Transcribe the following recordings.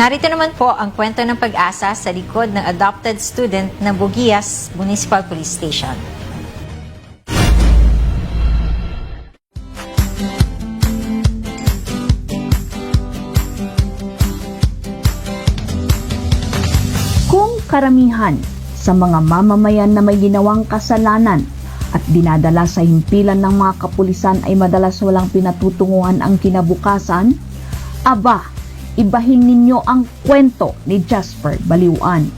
Narito naman po ang kwento ng pag-asa sa likod ng adopted student ng Bugias Municipal Police Station. Kung karamihan sa mga mamamayan na may ginawang kasalanan at dinadala sa himpilan ng mga kapulisan ay madalas walang pinatutunguhan ang kinabukasan, aba, ibahin ninyo ang kwento ni Jasper Baliwan.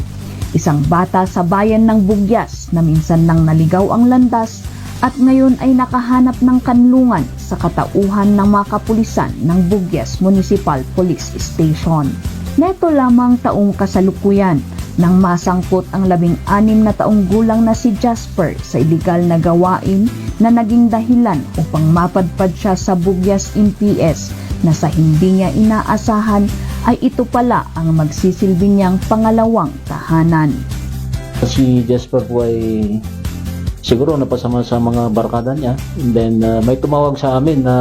Isang bata sa bayan ng Bugyas na minsan nang naligaw ang landas at ngayon ay nakahanap ng kanlungan sa katauhan ng mga kapulisan ng Bugyas Municipal Police Station. Neto lamang taong kasalukuyan nang masangkot ang labing-anim na taong gulang na si Jasper sa iligal na gawain na naging dahilan upang mapadpad siya sa Bugyas MPS na sa hindi niya inaasahan ay ito pala ang magsisilbi niyang pangalawang tahanan. Si Jasper po ay siguro napasama sa mga barkada niya. And then uh, may tumawag sa amin na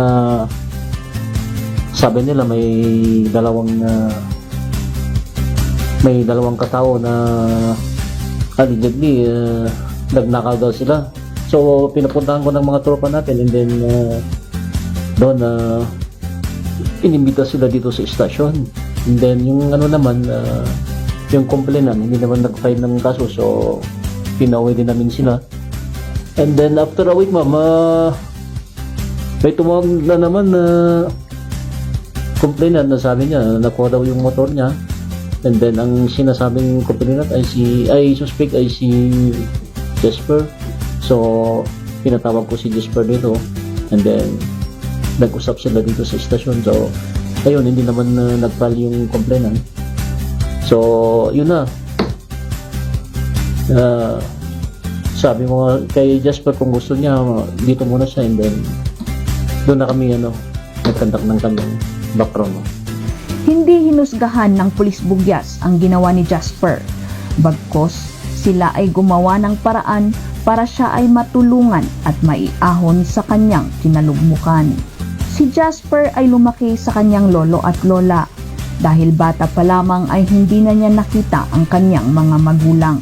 sabi nila may dalawang uh, may dalawang katao na allegedly uh, nagnakaw daw sila. So pinapuntahan ko ng mga tropa natin and then uh, doon uh, inimbita sila dito sa istasyon. And then yung ano naman uh, yung complainant hindi naman nag-file ng kaso so pinauwi din namin sila. And then after a week ma'am, uh, may tumawag na naman na complainant na sabi niya nakuha daw yung motor niya and then ang sinasabing complainant ay si ay suspect ay si Jasper so pinatawag ko si Jasper dito and then nag-usap sila dito sa stasyon so ayun hindi naman uh, nag-file yung complainant so yun na Ah, sabi mo kay Jasper kung gusto niya dito muna siya and then doon na kami ano nagkandak ng kanyang background. Hindi hinusgahan ng pulis bugyas ang ginawa ni Jasper. Bagkos, sila ay gumawa ng paraan para siya ay matulungan at maiahon sa kanyang kinalugmukan. Si Jasper ay lumaki sa kanyang lolo at lola. Dahil bata pa lamang ay hindi na niya nakita ang kanyang mga magulang.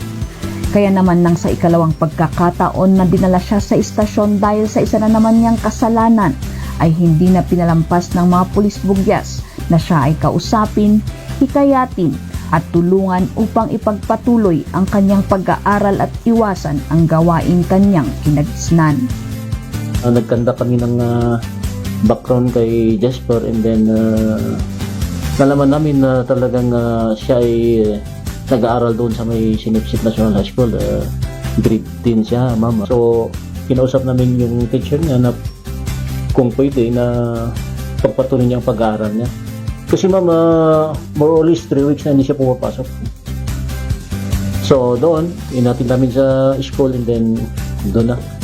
Kaya naman nang sa ikalawang pagkakataon na dinala siya sa istasyon dahil sa isa na naman niyang kasalanan, ay hindi na pinalampas ng mga pulis bugyas na siya ay kausapin, hikayatin at tulungan upang ipagpatuloy ang kanyang pag-aaral at iwasan ang gawaing kanyang kinagisnan. Uh, nagkanda kami ng ah, background kay Jasper and then uh, nalaman namin na talagang ah, siya ay eh, nag-aaral doon sa may Sinipsip National High School. Uh, grade 10 siya, mama. So, kinausap namin yung teacher niya na kung pwede na pagpatuloy niya ang pag-aaral niya. Kasi mama, more or less 3 weeks na hindi siya pumapasok. So, doon, inatid namin sa school and then doon na.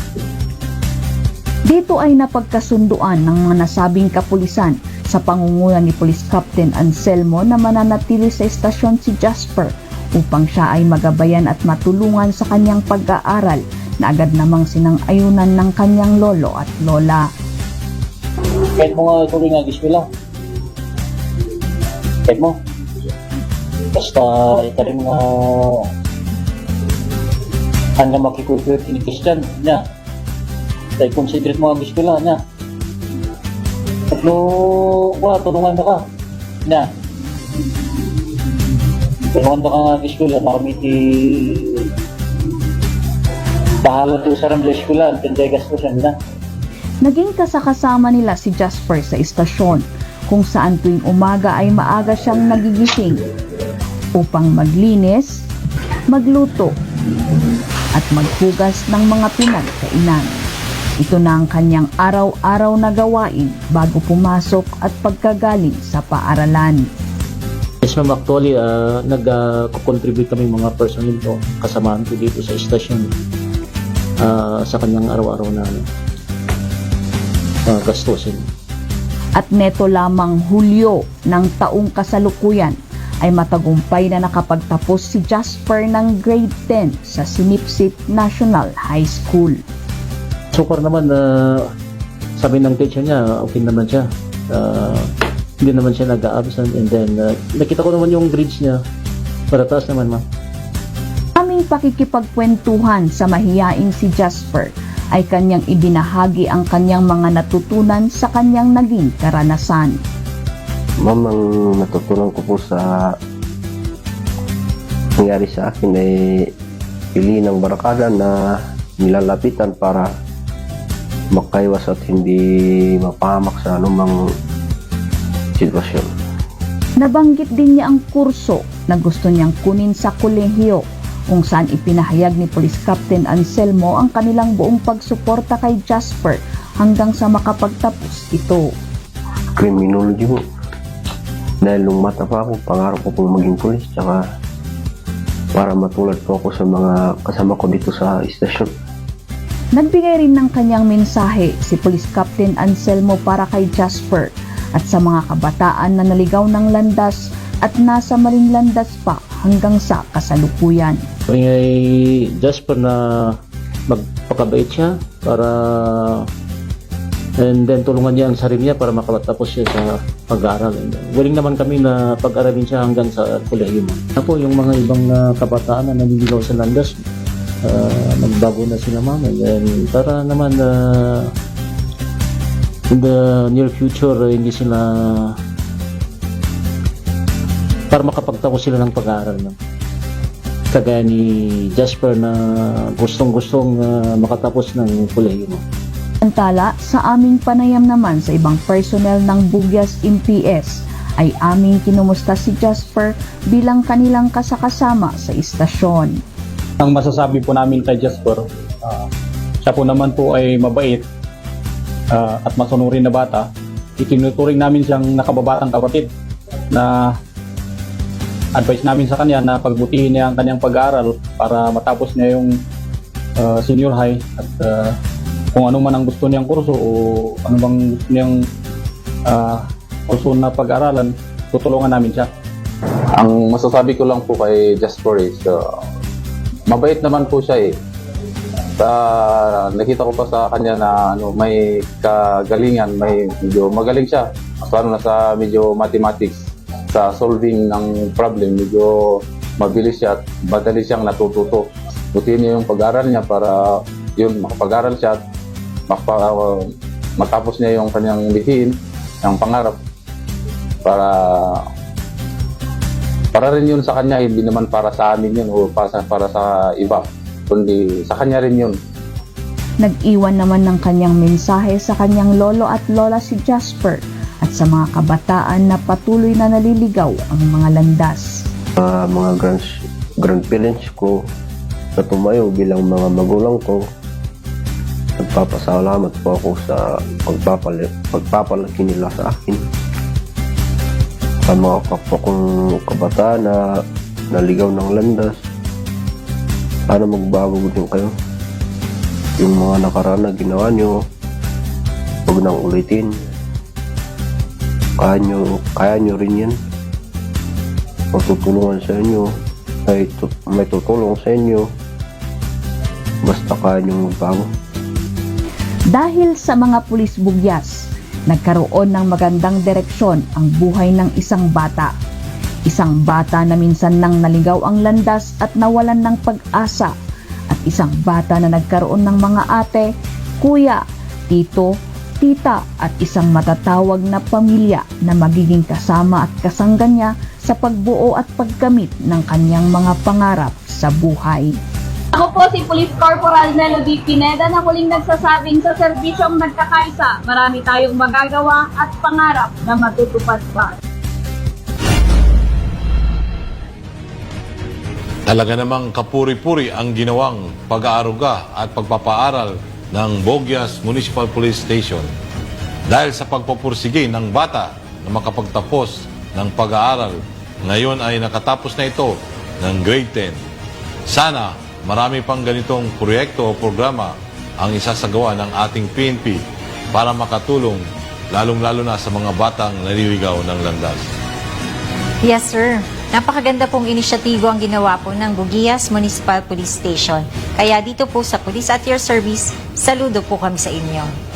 Dito ay napagkasunduan ng mga nasabing kapulisan sa pangunguna ni Police Captain Anselmo na mananatili sa estasyon si Jasper upang siya ay magabayan at matulungan sa kanyang pag-aaral na agad namang sinang-ayunan ng kanyang lolo at lola. Kahit mo nga tuloy nga giswila. Kahit mo. Basta ito rin mga hanggang makikulit ni Christian niya. Dahil considerate mo ang giswila niya. At no, wa, tulungan na ka. Niya. Tulungan na ka nga giswila. Makamiti bahala to sa ramla giswila. Pinday gasto siya na. Naging kasakasama nila si Jasper sa istasyon kung saan tuwing umaga ay maaga siyang nagigising upang maglinis, magluto, at maghugas ng mga pinagkainan. Ito na ang kanyang araw-araw na gawain bago pumasok at pagkagaling sa paaralan. Yes ma'am, actually uh, nag-contribute kami mga personnel ko, kasamaan ko dito sa station ah, sa kanyang araw-araw na ah, gastusin. At neto lamang Hulyo ng taong kasalukuyan ay matagumpay na nakapagtapos si Jasper ng grade 10 sa Sinipsip National High School. So far naman, uh, sabi ng teacher niya, okay naman siya. Uh, hindi naman siya nag-absent and then uh, nakita ko naman yung grades niya para taas naman ma'am. Aming pakikipagkwentuhan sa mahiyaing si Jasper ay kanyang ibinahagi ang kanyang mga natutunan sa kanyang naging karanasan. Ma'am, ang natutunan ko po sa nangyari sa akin ay pili ng barakada na nilalapitan para makaiwas at hindi mapahamak sa anumang sitwasyon. Nabanggit din niya ang kurso na gusto niyang kunin sa kolehiyo kung saan ipinahayag ni Police Captain Anselmo ang kanilang buong pagsuporta kay Jasper hanggang sa makapagtapos ito. Criminology po. Dahil nung mata pa ako, pangarap ko pong maging pulis tsaka para matulad po ako sa mga kasama ko dito sa istasyon. Nagbigay rin ng kanyang mensahe si Police Captain Anselmo para kay Jasper at sa mga kabataan na naligaw ng landas at nasa maling landas pa hanggang sa kasalukuyan. Kaya ay Jasper na magpakabait siya para and then tulungan niya ang sarili niya para makatapos siya sa pag-aaral. Willing naman kami na pag-aralin siya hanggang sa kolehiyo. Ako, yung mga ibang uh, kabataan na naliligaw sa landas, uh, magbago na sila mama. And para naman uh, in the near future, uh, hindi sila para makapagtapos sila ng pag-aaral. No? Kagaya ni Jasper na gustong-gustong uh, makatapos ng kolehiyo. No? Samantala, sa aming panayam naman sa ibang personnel ng Bugyas MPS ay aming kinumusta si Jasper bilang kanilang kasakasama sa istasyon. Ang masasabi po namin kay Jasper, ah, siya po naman po ay mabait ah, at masunurin na bata. Itinuturing namin siyang nakababatang kapatid na advice namin sa kanya na pagbutihin niya ang kanyang pag-aaral para matapos niya yung ah, senior high at ah, kung ano man ang gusto niyang kurso o ano bang gusto niyang ah, kurso na pag-aralan, tutulungan namin siya. Ang masasabi ko lang po kay Jasper is, uh, mabait naman po siya eh. Sa, nakita ko pa sa kanya na ano, may kagalingan, may medyo magaling siya. Lalo na sa medyo mathematics, sa solving ng problem, medyo mabilis siya at madali siyang natututo. Buti niya yung pag-aral niya para yun, makapag-aral siya at makapa, matapos niya yung kanyang lihiin, ang pangarap para para rin yun sa kanya, hindi naman para sa amin yun o para sa, para sa iba, kundi sa kanya rin yun. Nag-iwan naman ng kanyang mensahe sa kanyang lolo at lola si Jasper at sa mga kabataan na patuloy na naliligaw ang mga landas. Uh, mga grands, grandparents ko na tumayo bilang mga magulang ko, nagpapasalamat po ako sa pagpapal pagpapalaki nila sa akin. Sa mga kapwa kong kabataan na naligaw ng landas, sana magbago din kayo. Yung mga nakaraan na ginawa nyo, huwag nang ulitin. Kaya nyo, kaya nyo rin yan matutulungan sa inyo, may, tu- may tutulong sa inyo, basta kaya nyo magbago. Dahil sa mga pulis bugyas, nagkaroon ng magandang direksyon ang buhay ng isang bata. Isang bata na minsan nang naligaw ang landas at nawalan ng pag-asa at isang bata na nagkaroon ng mga ate, kuya, tito, tita at isang matatawag na pamilya na magiging kasama at kasangga niya sa pagbuo at pagkamit ng kanyang mga pangarap sa buhay. Ako po si Police Corporal Nelo D. Pineda na huling nagsasabing sa serbisyong nagkakaisa, marami tayong magagawa at pangarap na matutupad pa. Talaga namang kapuri-puri ang ginawang pag-aaruga at pagpapaaral ng Bogias Municipal Police Station dahil sa pagpapursige ng bata na makapagtapos ng pag-aaral. Ngayon ay nakatapos na ito ng grade 10. Sana marami pang ganitong proyekto o programa ang isasagawa ng ating PNP para makatulong lalong-lalo na sa mga batang naliligaw ng landas. Yes, sir. Napakaganda pong inisyatibo ang ginawa po ng Bugias Municipal Police Station. Kaya dito po sa Police at Your Service, saludo po kami sa inyo.